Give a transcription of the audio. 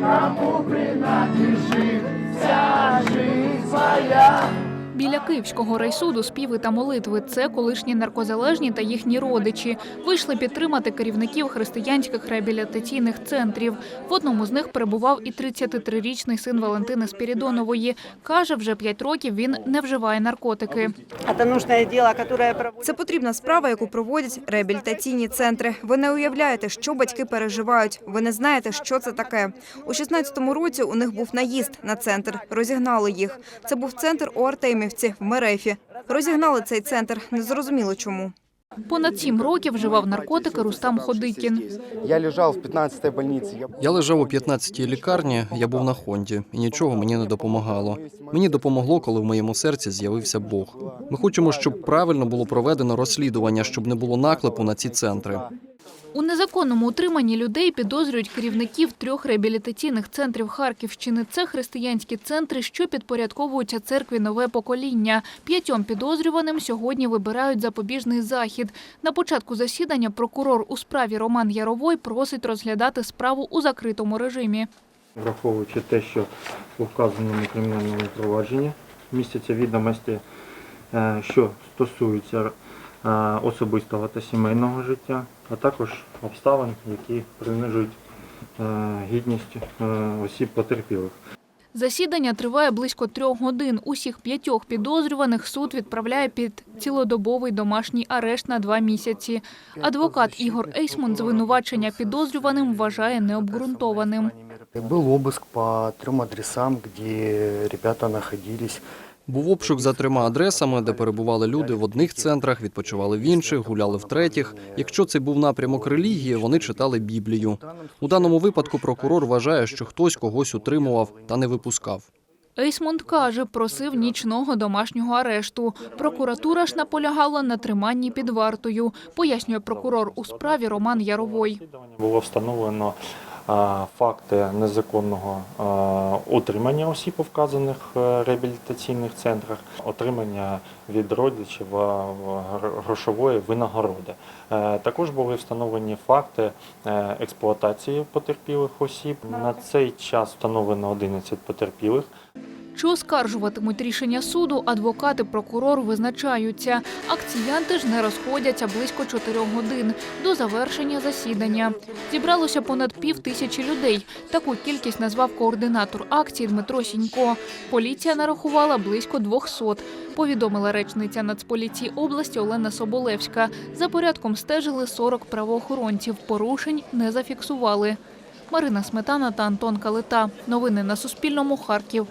Кому принати Біля Київського райсуду співи та молитви це колишні наркозалежні та їхні родичі. Вийшли підтримати керівників християнських реабілітаційних центрів. В одному з них перебував і 33-річний син Валентини Спірідонової. Каже, вже 5 років він не вживає наркотики. Це потрібна справа, яку проводять реабілітаційні центри. Ви не уявляєте, що батьки переживають. Ви не знаєте, що це таке. У 16-му році у них був наїзд на центр. Розігнали їх. Це був центр у Артемівці в Мерефі. Розігнали цей центр. Незрозуміло чому. Понад 7 років вживав наркотики Рустам Ходикін. Я лежал в 15-й больнице. Я... Я лежав у 15-й лікарні, я був на Хонді, і нічого мені не допомагало. Мені допомогло, коли в моєму серці з'явився Бог. Ми хочемо, щоб правильно було проведено розслідування, щоб не було наклепу на ці центри. У незаконному утриманні людей підозрюють керівників трьох реабілітаційних центрів Харківщини. Це християнські центри, що підпорядковуються церкві нове покоління. П'ятьом підозрюваним сьогодні вибирають запобіжний захід. На початку засідання прокурор у справі Роман Яровой просить розглядати справу у закритому режимі. Враховуючи те, що у вказаному кримінальному провадженні містяться відомості, е, що стосуються особистого та сімейного життя, а також обставин, які принижують е, гідність е, осіб потерпілих. Засідання триває близько трьох годин. Усіх п'ятьох підозрюваних суд відправляє під цілодобовий домашній арешт на два місяці. Адвокат Ігор Ейсман звинувачення підозрюваним вважає необґрунтованим. Был обыск по трем адресам, где ребята находились. Був обшук за трьома адресами, де перебували люди в одних центрах, відпочивали в інших, гуляли в третіх. Якщо це був напрямок релігії, вони читали Біблію. У даному випадку прокурор вважає, що хтось когось утримував та не випускав. Ейсмонд каже, просив нічного домашнього арешту. Прокуратура ж наполягала на триманні під вартою, пояснює прокурор у справі Роман Яровой. Було встановлено факти незаконного отримання утримання осіб у вказаних е, реабілітаційних центрах, отримання від родичів грошової винагороди. Е, Також були встановлені факти е, експлуатації потерпілих осіб. На цей час встановлено 11 потерпілих. Чи оскаржуватимуть рішення суду, адвокати, прокурор визначаються. Акціянти ж не розходяться близько чотирьох годин до завершення засідання. Зібралося понад пів тисячі людей. Таку кількість назвав координатор акції Дмитро Сінько. Поліція нарахувала близько 200, повідомила речниця Нацполіції області Олена Соболевська. За порядком стежили 40 правоохоронців. Порушень не зафіксували. Марина Сметана та Антон Калита. Новини на Суспільному. Харків.